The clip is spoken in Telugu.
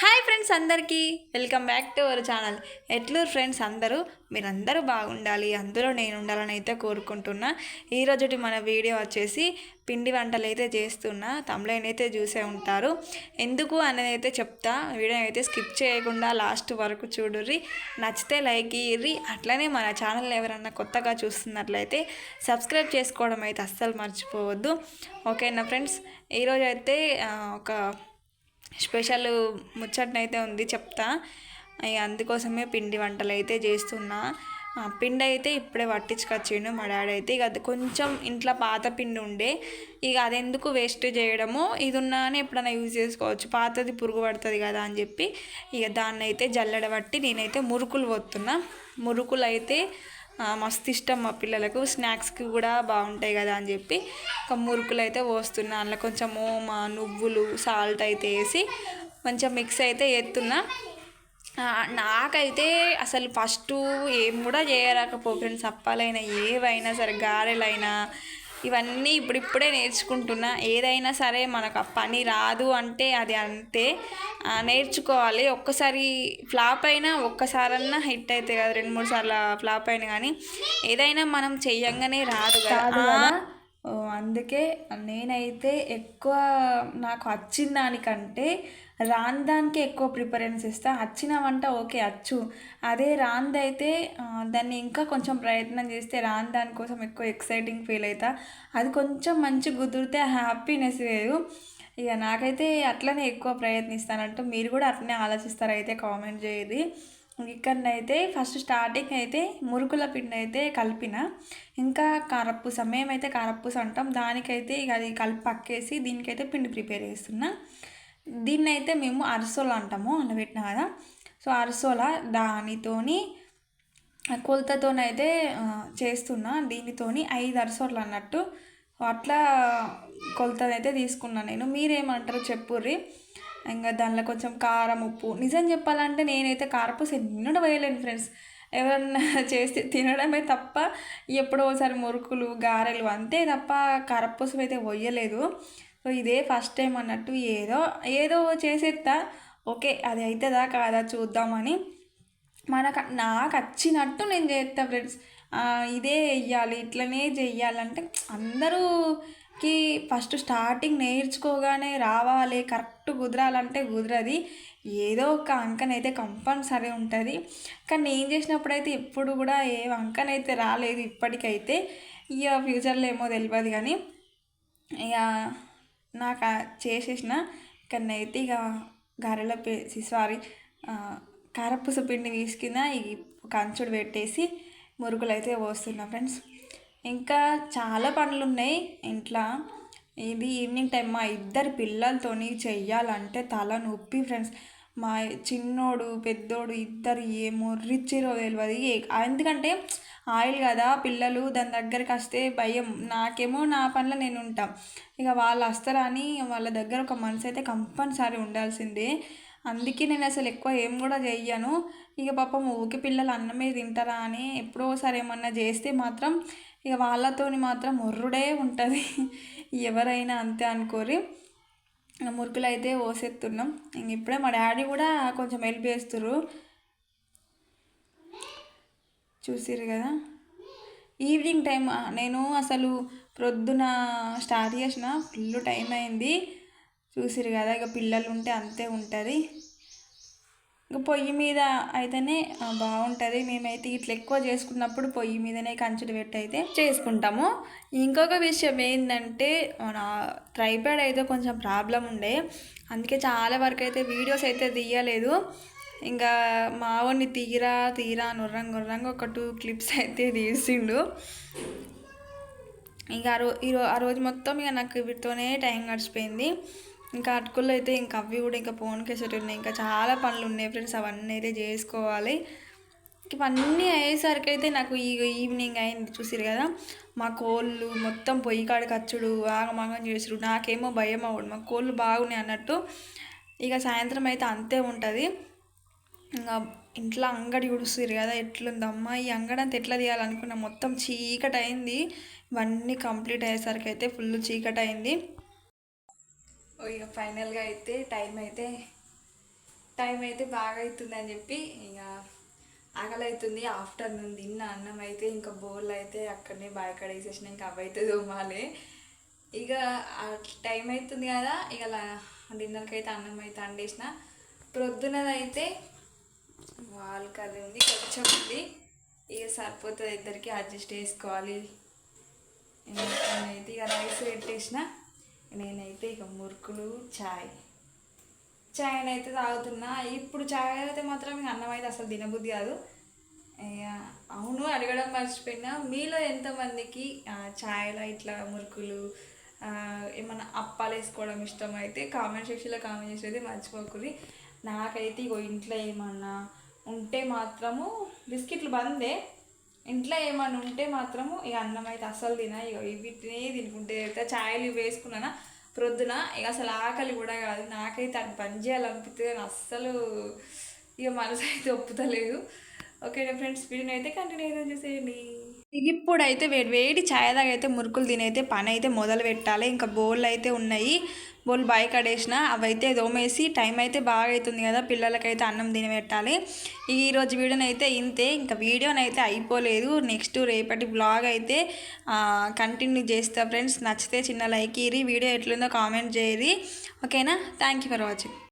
హాయ్ ఫ్రెండ్స్ అందరికీ welcome back to our channel ఎట్లూరు friends అందరూ? మీరందరూ బాగుండాలి. అందులో నేను ఉండాలని అయితే కోరుకుంటున్నా. ఈరోజుటి మన వీడియో వచ్చేసి పిండి వంటలు అయితే చేస్తున్నా. తమలైన అయితే చూసే ఉంటారు. ఎందుకు అనేది అయితే చెప్తా. వీడియో అయితే స్కిప్ చేయకుండా లాస్ట్ వరకు చూడుర్రి. నచ్చితే లైక్ ఇయ్యి అట్లనే మన ఛానల్ ఎవరన్నా కొత్తగా చూస్తున్నట్లయితే సబ్స్క్రైబ్ చేసుకోవడం అయితే అస్సలు మర్చిపోవద్దు. ఓకేనా ఫ్రెండ్స్ ఈరోజు అయితే ఒక స్పెషల్ ముచ్చట్నైతే ఉంది చెప్తా. ఇక అందుకోసమే పిండి వంటలు అయితే చేస్తున్నా. పిండి అయితే ఇప్పుడే పట్టించుకొచ్చిండు మా డాడీ అయితే ఇక అది కొంచెం ఇంట్లో పాత పిండి ఉండే. ఇక అది ఎందుకు వేస్ట్ చేయడము ఇది ఉన్నానే ఎప్పుడైనా యూజ్ చేసుకోవచ్చు. పాతది పురుగు పడుతుంది కదా అని చెప్పి ఇక దాన్ని అయితే జల్లెడ పట్టి నేనైతే మురుకులు పోతున్నా మురుకులు అయితే మస్తు ఇష్టం మా పిల్లలకు. స్నాక్స్కి కూడా బాగుంటాయి కదా అని చెప్పి ఒక మురుకులు అయితే పోస్తున్నా. అందులో కొంచెం ఓమ నువ్వులు సాల్ట్ అయితే వేసి కొంచెం మిక్స్ అయితే ఎత్తున్నా నాకైతే అసలు ఫస్ట్ ఏం కూడా చేయరాకపో ఫ్రెండ్స్. ఏవైనా సరే గారెలైనా ఇవన్నీ ఇప్పుడిప్పుడే నేర్చుకుంటున్నా. ఏదైనా సరే మనకు ఆ పని రాదు అంటే అది అంతే. నేర్చుకోవాలి. ఒక్కసారి ఫ్లాప్ అయినా ఒక్కసారన్నా హిట్ అయితే కదా. రెండు మూడు సార్లు ఫ్లాప్ అయినా కానీ ఏదైనా మనం చెయ్యంగానే రాదు కదా. అందుకే నేనైతే ఎక్కువ నాకు వచ్చిన దానికంటే రాని దానికే ఎక్కువ ప్రిఫరెన్స్ ఇస్తా. వచ్చిన వంట ఓకే వచ్చు అదే రాందైతే దాన్ని ఇంకా కొంచెం ప్రయత్నం చేస్తే రాని దానికోసం ఎక్కువ ఎక్సైటింగ్ ఫీల్ అవుతా అది కొంచెం మంచి కుదిరితే హ్యాపీనెస్ లేదు. ఇక నాకైతే అట్లనే ఎక్కువ ప్రయత్నిస్తానంటూ మీరు కూడా అట్లనే ఆలోచిస్తారు అయితే కామెంట్ చేయది ఇక్కడనైతే ఫస్ట్ స్టార్టింగ్ అయితే మురుకుల పిండి అయితే కలిపిన. ఇంకా కారపూస మేమైతే కారపూస అంటాం దానికైతే ఇక అది కలిపి పక్కేసి దీనికైతే పిండి ప్రిపేర్ చేస్తున్నా. దీన్ని అయితే మేము అరసోల అంటాము అన్న కదా. సో అరసోల దానితోని కొలతతోనైతే చేస్తున్నా. దీనితోని ఐదు అరసోలు అన్నట్టు. అట్లా కొలతనైతే తీసుకున్నాను నేను. మీరేమంటారు చెప్పుర్రి. ఇంకా దానిలో కొంచెం కారం ఉప్పు. నిజం చెప్పాలంటే నేనైతే కారపూస ఎన్నడూ వేయలేను ఫ్రెండ్స్. ఎవరన్నా చేస్తే తినడమే తప్ప ఎప్పుడో ఒకసారి మురుకులు గారెలు అంతే తప్ప కారపూసం అయితే పోయలేదు సో ఇదే ఫస్ట్ టైం అన్నట్టు ఏదో ఏదో చేసేస్తా ఓకే అది అవుతుందా కాదా చూద్దామని. మనకు నాకు వచ్చినట్టు నేను చేస్తా ఫ్రెండ్స్. ఇదే వెయ్యాలి ఇట్లనే చెయ్యాలంటే అందరూకి ఫస్ట్ స్టార్టింగ్ నేర్చుకోగానే రావాలి కరెక్ట్ కుదరాలంటే కుదరది ఏదో ఒక అంకనైతే కంపల్సరీ ఉంటుంది. కానీ నేను చేసినప్పుడైతే ఎప్పుడు కూడా ఏ అంకనైతే రాలేదు ఇప్పటికైతే. ఇక ఫ్యూచర్లో ఏమో తెలియదు కానీ ఇక నాకు చేసేసిన ఇక్కడనైతే ఇక గారెల పే సారీ కారపూస పిండి తీసుకున్న ఈ కంచుడు పెట్టేసి మురుకులు అయితే పోస్తున్నా ఫ్రెండ్స్. ఇంకా చాలా పనులు ఉన్నాయి ఇంట్లో. ఇది ఈవినింగ్ టైం మా ఇద్దరు పిల్లలతోని చెయ్యాలంటే తల నొప్పి ఫ్రెండ్స్. మా చిన్నోడు పెద్దోడు ఇద్దరు ఏ మొర్రిచ్చిరో తెలియదు ఎందుకంటే ఆయిల్ కదా పిల్లలు దాని దగ్గరికి వస్తే భయం. నాకేమో నా పనిలో నేను ఉంటా. ఇక వాళ్ళు వస్తారా అని వాళ్ళ దగ్గర ఒక మనసు అయితే కంపల్సరీ ఉండాల్సిందే. అందుకే నేను అసలు ఎక్కువ ఏం కూడా చెయ్యను. ఇక పాపం ఊకి పిల్లలు అన్నమే తింటారా అని ఎప్పుడో ఒకసారి ఏమన్నా చేస్తే మాత్రం ఇక వాళ్ళతోని మాత్రం మొర్రుడే ఉంటుంది. ఎవరైనా అంతే అనుకోరి. మురుకులు అయితే పోసేస్తున్నాం ఇంక ఇప్పుడే మా డాడీ కూడా కొంచెం హెల్ప్ చేస్తుర్రు. చూసిర్రు కదా? ఈవినింగ్ టైం నేను అసలు ప్రొద్దున స్టార్ట్ చేసిన ఫుల్ టైం అయింది. చూసిరు కదా ఇక పిల్లలు ఉంటే అంతే ఉంటుంది. ఇంకా పొయ్యి మీద అయితేనే బాగుంటుంది. మేమైతే ఇట్లా ఎక్కువ చేసుకున్నప్పుడు పొయ్యి మీదనే కంచుడు పెట్టి అయితే చేసుకుంటాము. ఇంకొక విషయం ఏంటంటే మన ట్రైపాడ్ అయితే కొంచెం ప్రాబ్లం ఉండే. అందుకే చాలా వరకు అయితే వీడియోస్ అయితే తీయలేదు. ఇంకా మావోని తీరా తీరా నుర్రంగ నుర్రంగా ఒక టూ క్లిప్స్ అయితే తీసిండు. ఇంకా ఆ రో ఈరో ఆ రోజు మొత్తం ఇక నాకు వీటితోనే టైం గడిచిపోయింది. ఇంకా అటుకుల్లో అయితే ఇంకా అవి కూడా ఇంకా పోన్కేసేటి ఉన్నాయి. ఇంకా చాలా పనులు ఉన్నాయి ఫ్రెండ్స్ అవన్నీ అయితే చేసుకోవాలి. ఇవన్నీ అయ్యేసరికి అయితే నాకు ఈ ఈవినింగ్ అయింది. చూసిరు కదా? మా కోళ్ళు మొత్తం పొయ్యి కాడికి వచ్చుడు ఆగమాగం చేసుడు నాకేమో భయం అవ్వడు. మా కోళ్ళు బాగున్నాయి అన్నట్టు ఇక సాయంత్రం అయితే అంతే ఉంటుంది. ఇంకా ఇంట్లో అంగడి ఉడుస్తారు కదా ఎట్లుందమ్మా ఈ అంగడి అంతా ఎట్లా తీయాలనుకున్నా మొత్తం చీకటి అయింది ఇవన్నీ కంప్లీట్ అయ్యేసరికి అయితే ఫుల్ చీకటి అయింది ఇక ఫైనల్గా అయితే టైం అయితే టైం అయితే బాగా అవుతుంది అని చెప్పి ఇక ఆకలి అవుతుంది ఆఫ్టర్నూన్ తిన్న అన్నం అయితే ఇంకా బోర్లు అయితే అక్కడనే బాగా కడేసేసిన ఇంకా అవి దోమాలే ఇక టైం అవుతుంది కదా ఇక డిన్నర్కి అయితే అన్నం అయితే అండేసిన ప్రొద్దునదైతే వాల్ కర్రీ ఉంది కొంచెం ఉంది. ఇక సరిపోతుంది ఇద్దరికి అడ్జస్ట్ చేసుకోవాలి. అయితే ఇక రైస్ పెట్టేసిన. నేనైతే ఇక మురుకులు చాయ్. చాయ్ అయితే తాగుతున్నా. ఇప్పుడు చాయ్ అయితే మాత్రం అన్నం అయితే అసలు తినబుద్ధి కాదు. ఇక అవును అడగడం మర్చిపోయినా. మీలో ఎంతమందికి ఛాయ్లో ఇట్లా మురుకులు ఏమన్నా అప్పాలు వేసుకోవడం ఇష్టం అయితే కామెంట్ సెక్షన్లో కామెంట్ చేసేది మర్చిపోకూరి నాకైతే ఇగో ఇంట్లో ఏమన్నా ఉంటే మాత్రము బిస్కెట్లు బందే. ఇంట్లో ఏమన్నా ఉంటే మాత్రము ఇక అన్నం అయితే అసలు తినా ఇక వీటినే తినుకుంటే ఛాయలు ఇవి వేసుకున్నానా ప్రొద్దున ఇక అసలు ఆకలి కూడా కాదు. నాకైతే అది పని చేయాలనిపిస్తుంది కానీ అస్సలు ఇక మనసు అయితే ఒప్పుతలేదు. ఓకే ఫ్రెండ్స్ వీడియోని అయితే కంటిన్యూ అయితే చూసేయండి. ఇప్పుడైతే వేడి వేడి ఛాయ్ దాకా అయితే మురుకులు తినైతే పని అయితే మొదలు పెట్టాలి. ఇంకా బోళ్ళు అయితే ఉన్నాయి. బోల్ బాయ్ కడేసిన అవైతే దోమేసి టైం అయితే బాగా అవుతుంది కదా పిల్లలకైతే అన్నం తినబెట్టాలి పెట్టాలి ఈరోజు వీడియోనైతే ఇంతే ఇంకా వీడియోనైతే అయిపోలేదు. నెక్స్ట్ రేపటి బ్లాగ్ అయితే కంటిన్యూ చేస్తా ఫ్రెండ్స్. నచ్చితే చిన్న లైక్ ఇరి వీడియో ఎట్లుందో కామెంట్ చేయరి ఓకేనా? Thank you for watching